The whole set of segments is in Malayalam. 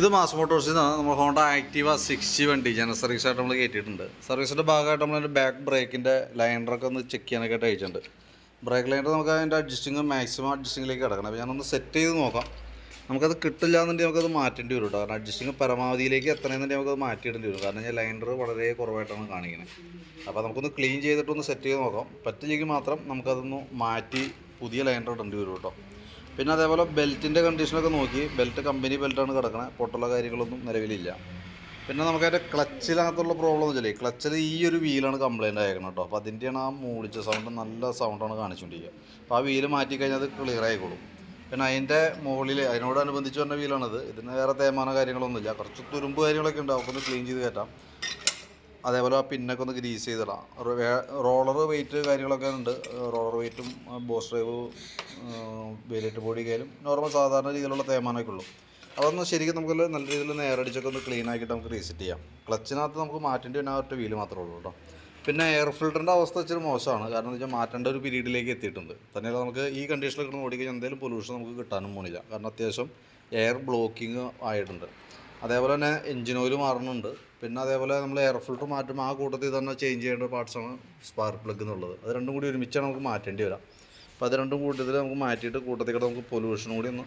ഇത് മാസ് മോട്ടോഴ്സിൽ നിന്ന് നമ്മൾ ഹോണ്ട ആക്റ്റീവ സിക്സ്റ്റി വണ്ടി ജനറൽ സർവീസായിട്ട് നമ്മൾ കയറ്റിയിട്ടുണ്ട് സർവീസിന്റെ ഭാഗമായിട്ട് നമ്മൾ ബാക്ക് ബ്രേക്കിന്റെ ലൈനറൊക്കെ ഒന്ന് ചെക്ക് ചെയ്യാനൊക്കെ അയച്ചിട്ടുണ്ട്. ബ്രേക്ക് ലൈനർ നമുക്ക് അതിന്റെ അഡ്ജസ്റ്റിങ് മാക്സിമം അഡ്ജസ്റ്റിങ്ങിലേക്ക് കിടക്കണം. അപ്പോൾ ഞാനൊന്ന് സെറ്റ് ചെയ്ത് നോക്കാം. നമുക്കത് കിട്ടില്ല എന്നുണ്ടെങ്കിൽ നമുക്കത് മാറ്റേണ്ടി വരും കേട്ടോ കാരണം അഡ്ജസ്റ്റിങ് പരമാവധിയിലേക്ക് എത്തണമെന്നുണ്ടെങ്കിൽ നമുക്കത് മാറ്റിയിടേണ്ടി വരും. കാരണം ഞാൻ ലൈനർ വളരെ കുറവായിട്ടാണ് കാണിക്കുന്നത്. അപ്പോൾ നമുക്കൊന്ന് ക്ലീൻ ചെയ്തിട്ടൊന്ന് സെറ്റ് ചെയ്ത് നോക്കാം. പറ്റില്ലെങ്കിൽ മാത്രം നമുക്കതൊന്ന് മാറ്റി പുതിയ ലൈനർ ഇടേണ്ടി വരും കേട്ടോ പിന്നെ അതേപോലെ ബെൽറ്റിന്റെ കണ്ടീഷനൊക്കെ നോക്കി. ബെൽറ്റ് കമ്പനി ബെൽറ്റാണ് കിടക്കണത് പൊട്ടുള്ള കാര്യങ്ങളൊന്നും നിലവിലില്ല. പിന്നെ നമുക്ക് നമുക്കതിന്റെ ക്ലച്ചിനകത്തുള്ള പ്രോബ്ലം എന്ന് വെച്ചാൽ ക്ലച്ചിൽ ഈ ഒരു വീലാണ് കംപ്ലയിന്റ് ആയേക്കണം കേട്ടോ അപ്പോൾ അതിന്റെയാണ് ആ മൂളിച്ച സൗണ്ട് നല്ല സൗണ്ടാണ് കാണിച്ചുകൊണ്ടിരിക്കുക അപ്പോൾ ആ വീൽ മാറ്റി കഴിഞ്ഞാൽ അത് ക്ലിയർ ആയിക്കോളും. പിന്നെ അതിന്റെ മുകളിൽ അതിനോടനുബന്ധിച്ച് പറഞ്ഞ വീലാണത് ഇതിന് വേറെ തേമാനോ കാര്യങ്ങളൊന്നുമില്ല. കുറച്ച് തുരുമ്പ് കാര്യങ്ങളൊക്കെ ഉണ്ട്. അവർക്കൊന്ന് ക്ലീൻ ചെയ്ത് കയറ്റാം അതേപോലെ പിന്നൊക്കെ ഒന്ന് ഗ്രീസ് ചെയ്തിടാം. റോളർ വെയിറ്റ് കാര്യങ്ങളൊക്കെ ഉണ്ട്. റോളർ വെയിറ്റും ബോസ് ഡ്രൈവ് വേലിട്ട് ബോഡി കയ്യിലും നോർമൽ സാധാരണ രീതിയിലുള്ള തേമാനമൊക്കെ ഉള്ളൂ. അതൊന്ന് ശരിക്കും നമുക്ക് നല്ല രീതിയിൽ നേരടിച്ചൊക്കെ ഒന്ന് ക്ലീൻ ആക്കിയിട്ട് നമുക്ക് റീസെറ്റ് ചെയ്യാം. ക്ലച്ചിനകത്ത് നമുക്ക് മാറ്റേണ്ടി വന്ന ഒറ്റ വീൽ മാത്രമേ ഉള്ളൂ കേട്ടോ. പിന്നെ എയർ ഫിൽറ്ററിന്റെ അവസ്ഥ ഇച്ചിരി മോശമാണ്. കാരണം എന്താ വെച്ചാൽ മാറ്റേണ്ട ഒരു പീരീഡിലേക്ക് എത്തിയിട്ടുണ്ട്. തന്നെയല്ല നമുക്ക് ഈ കണ്ടീഷനിൽ കിടന്ന് ഓടിക്കഴിഞ്ഞാൽ എന്തെങ്കിലും പൊല്യൂഷൻ നമുക്ക് കിട്ടാനും പോണില്ല. കാരണം അത്യാവശ്യം എയർ ബ്ലോക്കിങ് ആയിട്ടുണ്ട്. അതേപോലെ തന്നെ എഞ്ചിൻ ഓയിൽ മാറുന്നുണ്ട്. പിന്നെ അതേപോലെ നമ്മൾ എയർ ഫിൽട്ടർ മാറ്റും ആ കൂട്ടത്തിൽ തന്നെ ചേഞ്ച് ചെയ്യേണ്ട പാർട്സാണ് സ്പാർക്ക് പ്ലഗ് എന്നുള്ളത്. അത് രണ്ടും കൂടി ഒരുമിച്ചാണ് നമുക്ക് മാറ്റേണ്ടി വരാം. അപ്പോൾ അത് രണ്ടും കൂട്ടത്തിൽ നമുക്ക് മാറ്റിയിട്ട് കൂട്ടത്തിൽ കൂടെ നമുക്ക് പൊല്യൂഷൻ കൂടി ഒന്ന്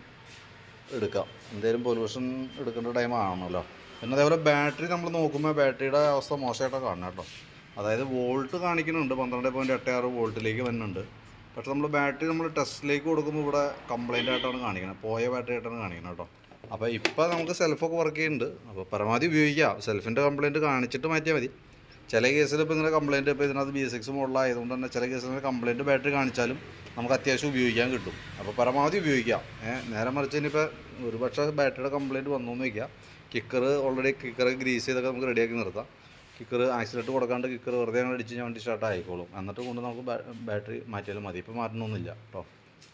എടുക്കാം. എന്തേലും പൊല്യൂഷൻ എടുക്കേണ്ട ടൈം ആണല്ലോ. പിന്നെ അതേപോലെ ബാറ്ററി നമ്മൾ നോക്കുമ്പോൾ ബാറ്ററിയുടെ അവസ്ഥ മോശമായിട്ടാണ് കാണുന്നത് കേട്ടോ. അതായത് വോൾട്ട് കാണിക്കുന്നുണ്ട്. പന്ത്രണ്ട് പോയിന്റ് എട്ട് ആറ് വോൾട്ടിലേക്ക് വരുന്നുണ്ട്. പക്ഷേ നമ്മൾ ബാറ്ററി നമ്മൾ ടെസ്റ്റിലേക്ക് കൊടുക്കുമ്പോൾ ഇവിടെ കംപ്ലൈന്റ് ആയിട്ടാണ് കാണിക്കുന്നത് പോയ ബാറ്ററി ആയിട്ടാണ് കാണിക്കുന്നത് കേട്ടോ. അപ്പോൾ ഇപ്പോൾ നമുക്ക് സെൽഫൊക്കെ വർക്ക് ചെയ്യുന്നുണ്ട്. അപ്പോൾ പരമാവധി ഉപയോഗിക്കാം സെൽഫിന്റെ കംപ്ലൈന്റ് കാണിച്ചിട്ട് മാറ്റിയാൽ മതി. ചില കേസിൽ ഇപ്പോൾ ഇങ്ങനെ കംപ്ലൈന്റ് ഇപ്പോൾ ഇതിനകത്ത് ബി സിക്സ് മോഡലായതുകൊണ്ട് തന്നെ ചില കേസിൽ കംപ്ലൈന്റ് ബാറ്ററി കാണിച്ചാലും നമുക്ക് അത്യാവശ്യം ഉപയോഗിക്കാൻ കിട്ടും. അപ്പോൾ പരമാവധി ഉപയോഗിക്കാം നേരെ മറിച്ച് ഇനിയിപ്പോൾ ഒരുപക്ഷെ ബാറ്ററിയുടെ കംപ്ലൈന്റ് വന്നു എന്ന് വയ്ക്കുക. കിക്കർ ഓൾറെഡി കിക്കർ ഗ്രീസ് ചെയ്തൊക്കെ നമുക്ക് റെഡിയാക്കി നിർത്താം. കിക്കർ ആക്സിലേറ്റ് കൊടുക്കാണ്ട് കിക്കർ വെറുതെ അങ്ങനെ അടിച്ച് ഞാൻ വണ്ടി സ്റ്റാർട്ട് ആയിക്കോളും. എന്നിട്ട് കൊണ്ട് നമുക്ക് ബാറ്ററി മാറ്റിയാലും മതി. ഇപ്പോൾ മാറ്റണമെന്നില്ല കേട്ടോ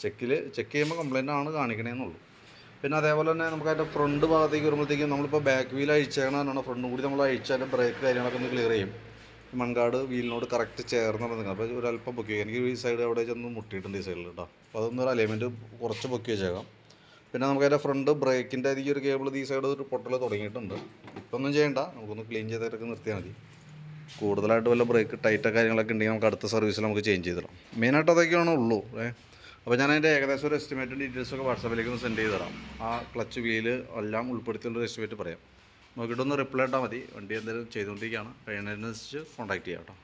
ചെക്കിൽ ചെക്ക് ചെയ്യുമ്പോൾ കംപ്ലൈന്റ് ആണ് കാണിക്കണേന്നുള്ളൂ. പിന്നെ അതേപോലെ തന്നെ നമുക്ക് അതിന്റെ ഫ്രണ്ട് ഭാഗത്തേക്ക് വരുമ്പോഴത്തേക്കും നമ്മളിപ്പോൾ ബാക്ക് വീൽ അഴിച്ചേക്കണതാണ് ഫ്രണ്ടും കൂടി നമ്മൾ അഴിച്ചാൽ ബ്രേക്ക് കാര്യങ്ങളൊക്കെ ഒന്ന് ക്ലിയർ ചെയ്യും. മൺകാട് വീലിനോട് കറക്റ്റ് ചേർന്ന് നിൽക്കുന്നത് അപ്പോൾ ഒരു അല്പം പൊക്കി വയ്ക്കുക എനിക്ക് ഈ സൈഡ് അവിടെ ചെന്ന് മുട്ടിയിട്ടുണ്ട് ഈ സൈഡിൽ കേട്ടോ അപ്പോൾ അതൊന്നും ഒരു അലൈൻമെന്റ് കുറച്ച് പൊക്കി വെച്ചേക്കാം. പിന്നെ നമുക്ക് അതിന്റെ ഫ്രണ്ട് ബ്രേക്കിന്റെ ഈ ഒരു കേബിൾ ഈ സൈഡ് ഒരു പൊട്ടൽ തുടങ്ങിയിട്ടുണ്ട്. ഇപ്പം ഒന്നും ചെയ്യണ്ട. നമുക്കൊന്ന് ക്ലീൻ ചെയ്തിട്ടൊക്കെ നിർത്തിയാൽ മതി. കൂടുതലായിട്ട് വല്ല ബ്രേക്ക് ടൈറ്റ് കാര്യങ്ങളൊക്കെ ഉണ്ടെങ്കിൽ നമുക്ക് അടുത്ത സർവീസിൽ നമുക്ക് ചേഞ്ച് ചെയ്തിടാം മെയിനായിട്ട് അതൊക്കെയാണ് ഉള്ളൂ. അപ്പോൾ ഞാൻ അതിന്റെ ഏകദേശം ഒരു എസ്റ്റിമേറ്റും ഡീറ്റെയിൽസൊക്കെ വാട്സാപ്പിലേക്ക് ഒന്ന് സെൻഡ് ചെയ്ത് തരാം. ആ ക്ലച്ച് വീൽ എല്ലാം ഉൾപ്പെടുത്തിയുള്ള എസ്റ്റിമേറ്റ് പറയാം. നോക്കിയിട്ടൊന്ന് റിപ്ലൈ ഇട്ടാൽ മതി. വണ്ടി എന്തെങ്കിലും ചെയ്തുകൊണ്ടിരിക്കുകയാണ് കഴിയുന്നതിനനുസരിച്ച് കോൺടാക്ട് ചെയ്യാം കേട്ടോ.